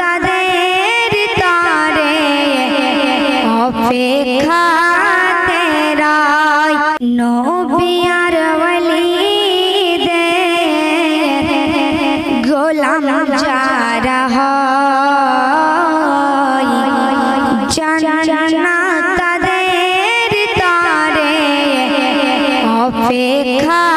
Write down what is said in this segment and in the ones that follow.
তাদের তারে অপেক্ষা তেরাই নবিয়ার ওয়ালিদে গোলাম যারা হয় জানা তাদের তারে অপেক্ষা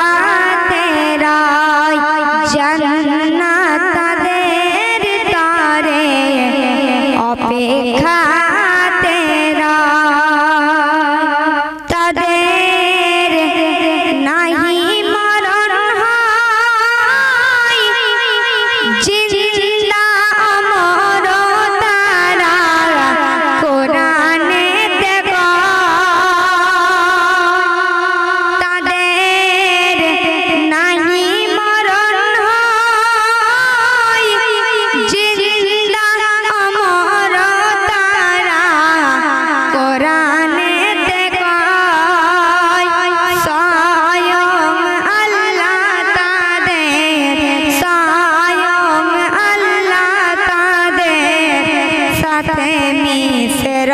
মিশ্র।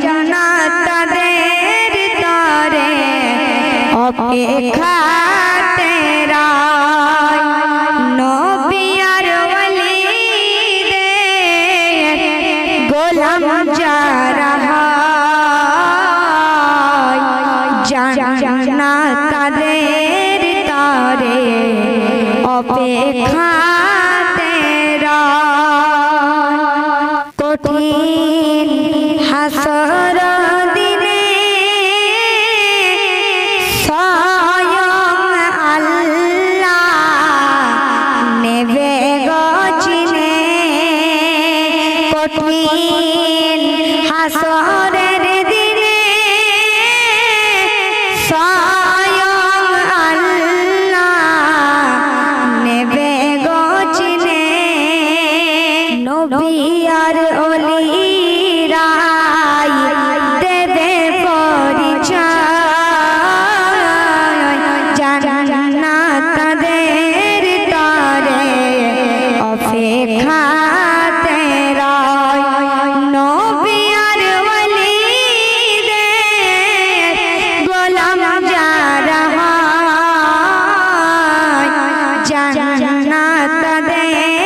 জান্নাত তাদের তরে অপেক্ষা তেরা নবিয়ার গোলাম যারা জান্নাত তাদের তরে অপেক্ষা কঠিন হাসর দিনে স্বয়ং আল্লাহ নেবে গচিনে কঠিন হাসরের দিনে স্বয়ং जन्नत दे।